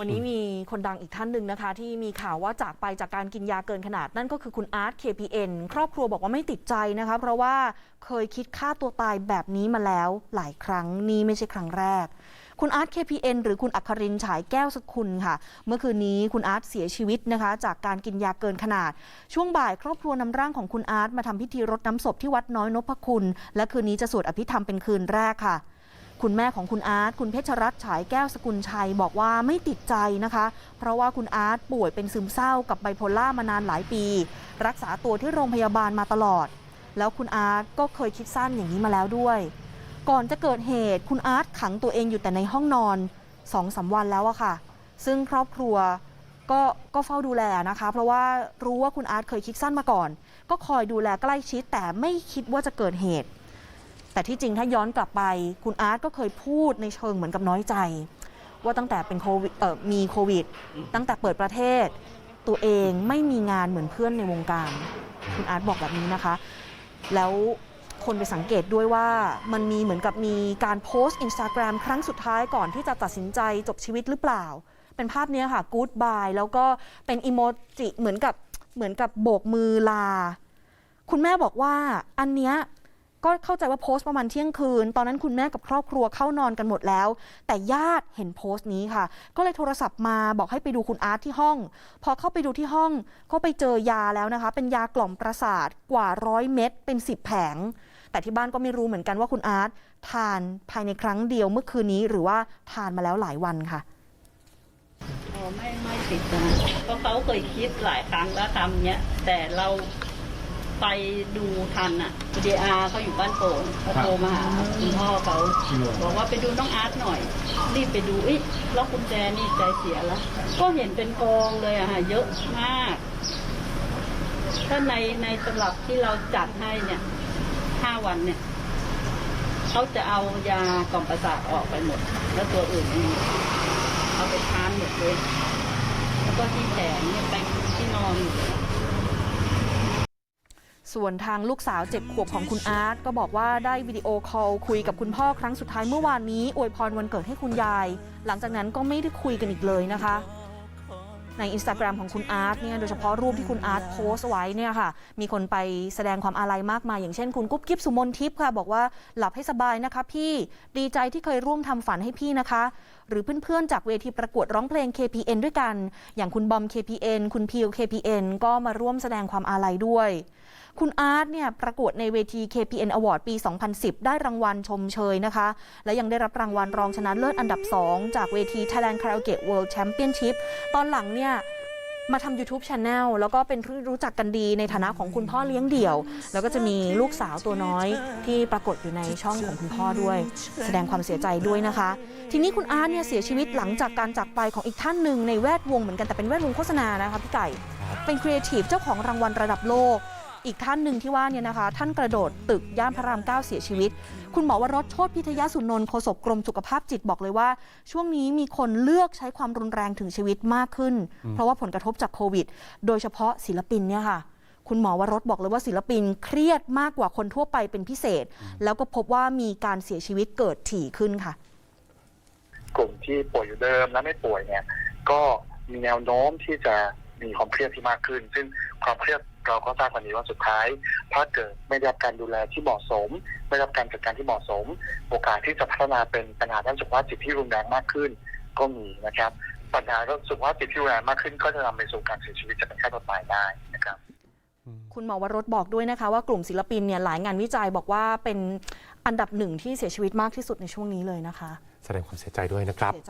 วันนี้มีคนดังอีกท่านหนึ่งนะคะ ที่มีข่าวว่าจากไปจากการกินยาเกินขนาด นั่นก็คือคุณอาร์ต KPN ครอบครัวบอกว่าไม่ติดใจนะคะ เพราะว่าเคยคิดฆ่าตัวตายแบบนี้มาแล้วหลายครั้งนี่ไม่ใช่ครั้งแรก คุณอาร์ต KPN หรือคุณอัครินฉายแก้วสกุลค่ะ เมื่อคืนนี้คุณอาร์ตเสียชีวิตนะคะ จากการกินยาเกินขนาด ช่วงบ่ายครอบครัวนำร่างของคุณอาร์ตมาทำพิธีรดน้ำศพที่วัดน้อยนพคุณ และคืนนี้จะสวดอภิธรรมเป็นคืนแรกค่ะ คุณแม่ของคุณอาร์ตคุณเพชรรัตน์ฉายแก้วสกุลชัยบอกว่าไม่ติดใจนะคะ เพราะว่าคุณอาร์ตป่วยเป็นซึมเศร้ากับไบโพล่ามานานหลายปี รักษาตัวที่โรงพยาบาลมาตลอด แล้วคุณอาร์ตก็เคยคิดสั้นอย่างนี้มาแล้วด้วย ก่อนจะเกิดเหตุคุณอาร์ตขังตัวเองอยู่แต่ในห้องนอนสองสามวันแล้วอะค่ะ ซึ่งครอบครัวก็ก็เฝ้าดูแลนะคะ เพราะว่ารู้ว่าคุณอาร์ตเคยคิดสั้นมาก่อน ก็คอยดูแลใกล้ชิดแต่ไม่คิดว่าจะเกิดเหตุ แต่ที่จริงถ้าย้อนกลับไป คุณอาร์ตก็เคยพูดในเชิงเหมือนกับน้อยใจ ว่าตั้งแต่เป็นโควิดมีโควิด ตั้งแต่เปิดประเทศ ตัวเองไม่มีงานเหมือนเพื่อนในวงการ คุณอาร์ตบอกแบบนี้นะคะ แล้วคนไปสังเกตด้วยว่ามันมีเหมือนกับมีการโพสต์อินสตาแกรมครั้งสุดท้ายก่อนที่จะตัดสินใจจบชีวิตหรือเปล่า เป็นภาพเนี้ยค่ะกู๊ดบายแล้วก็เป็นอีโมจิเหมือนกับเหมือนกับโบกมือลา คุณแม่บอกว่าอันเนี้ย ก็เข้าใจว่าโพสต์ประมาณเที่ยงคืน ตอนนั้นคุณแม่กับครอบครัวเข้านอนกันหมดแล้ว แต่ญาติเห็นโพสต์นี้ค่ะ ก็เลยโทรศัพท์มาบอกให้ไปดูคุณอาร์ตที่ห้อง พอเข้าไปดูที่ห้องก็ไปเจอยาแล้วนะคะ เป็นยากล่อมประสาทกว่าร้อยเม็ดเป็นสิบแผง แต่ที่บ้านก็ไม่รู้เหมือนกันว่าคุณอาร์ตทานภายในครั้งเดียวเมื่อคืนนี้ หรือว่าทานมาแล้วหลายวันค่ะอ๋อไม่ไม่ติดนะเพราะเขาเคยคิดหลายครั้งแล้วทำเนี้ยแต่เรา ไปดูทันอะ JR เขาอยู่บ้านโป่งเขาโทรมาหาคุณพ่อเขาบอกว่าไปดูน้องอาร์ตหน่อย รีบไปดูเอ๊ะล็อกกุญแจนี่ใจเสียแล้ว ก็เห็นเป็นกองเลยอะค่ะเยอะมาก ถ้าในในสำหรับที่เราจัดให้เนี่ยห้าวันเนี่ยเขาจะเอายากล่อมประสาทออกไปหมด แล้วตัวอื่นไม่มีเอาไปทานหมดเลย แล้วก็ที่แขนเนี่ยเต็มที่นอนอยู่เลย ส่วนทางลูกสาวเจ็ดขวบของคุณอาร์ตก็บอกว่าได้วิดีโอคอลคุยกับคุณพ่อครั้งสุดท้ายเมื่อวานนี้อวยพรวันเกิดให้คุณยาย หลังจากนั้นก็ไม่ได้คุยกันอีกเลยนะคะ ในอินสตาแกรมของคุณอาร์ตเนี่ยโดยเฉพาะรูปที่คุณอาร์ตโพสต์ไว้เนี่ยค่ะ มีคนไปแสดงความอาลัยมากมาย อย่างเช่นคุณกุ๊บกิ๊บสุมนทิพย์ค่ะบอกว่าหลับให้สบายนะคะ พี่ดีใจที่เคยร่วมทำฝันให้พี่นะคะ หรือเพื่อนๆจากเวทีประกวดร้องเพลง KPN ด้วยกัน อย่างคุณบอม KPN คุณพิว KPN ก็มาร่วมแสดงความอาลัยด้วย คุณอาร์ตเนี่ยประกวดในเวที KPN Award ปี 2010 ได้รางวัลชมเชยนะคะ และยังได้รับรางวัลรองชนะเลิศอันดับ 2 จากเวที Thailand Karaoke World Championship ตอนหลังเนี่ยมาทำ YouTube Channel แล้วก็เป็นที่รู้จักกันดีในฐานะของคุณพ่อเลี้ยงเดี่ยว แล้วก็จะมีลูกสาวตัวน้อยที่ปรากฏอยู่ในช่องของคุณพ่อด้วย แสดงความเสียใจด้วยนะคะ ทีนี้คุณอาร์ตเนี่ยเสียชีวิตหลังจากการจากไปของอีกท่านหนึ่งในแวดวงเหมือนกันแต่เป็นแวดวงโฆษณานะคะพี่ไก่ เป็นครีเอทีฟเจ้าของรางวัลระดับโลก อีกท่านหนึ่งที่ว่าเนี่ยนะคะ ท่านกระโดดตึกย่านพระรามเก้าเสียชีวิต คุณหมอวรสโชติพิทยาสุนนท์โฆษกกรมสุขภาพจิตบอกเลยว่า ช่วงนี้มีคนเลือกใช้ความรุนแรงถึงชีวิตมากขึ้น เพราะว่าผลกระทบจากโควิด โดยเฉพาะศิลปินเนี่ยค่ะคุณหมอวรสบอกเลยว่าศิลปินเครียดมากกว่าคนทั่วไปเป็นพิเศษ แล้วก็พบว่ามีการเสียชีวิตเกิดถี่ขึ้นค่ะ กลุ่มที่ป่วยอยู่เดิมและไม่ป่วยเนี่ย ก็มีแนวโน้มที่จะมีความเครียดที่มากขึ้น ซึ่งความเครียด เราก็ทราบกันดีว่าสุดท้าย ถ้าเกิดไม่ได้รับการดูแลที่เหมาะสม ไม่ได้รับการจัดการที่เหมาะสม โอกาสที่จะพัฒนาเป็นปัญหาด้านสุขภาพจิตที่รุนแรงมากขึ้น ก็มีนะครับ ปัญหาเรื่องสุขภาพจิตที่รุนแรงมากขึ้น ก็จะนำไปสู่การเสียชีวิตจากการฆ่าตัวตายได้นะครับคุณหมอวรสบอกด้วยนะคะว่ากลุ่มศิลปินเนี่ยหลายงานวิจัยบอกว่าเป็นอันดับหนึ่งที่เสียชีวิตมากที่สุดในช่วงนี้เลยนะคะ แสดงความเสียใจด้วยนะครับเสียใจ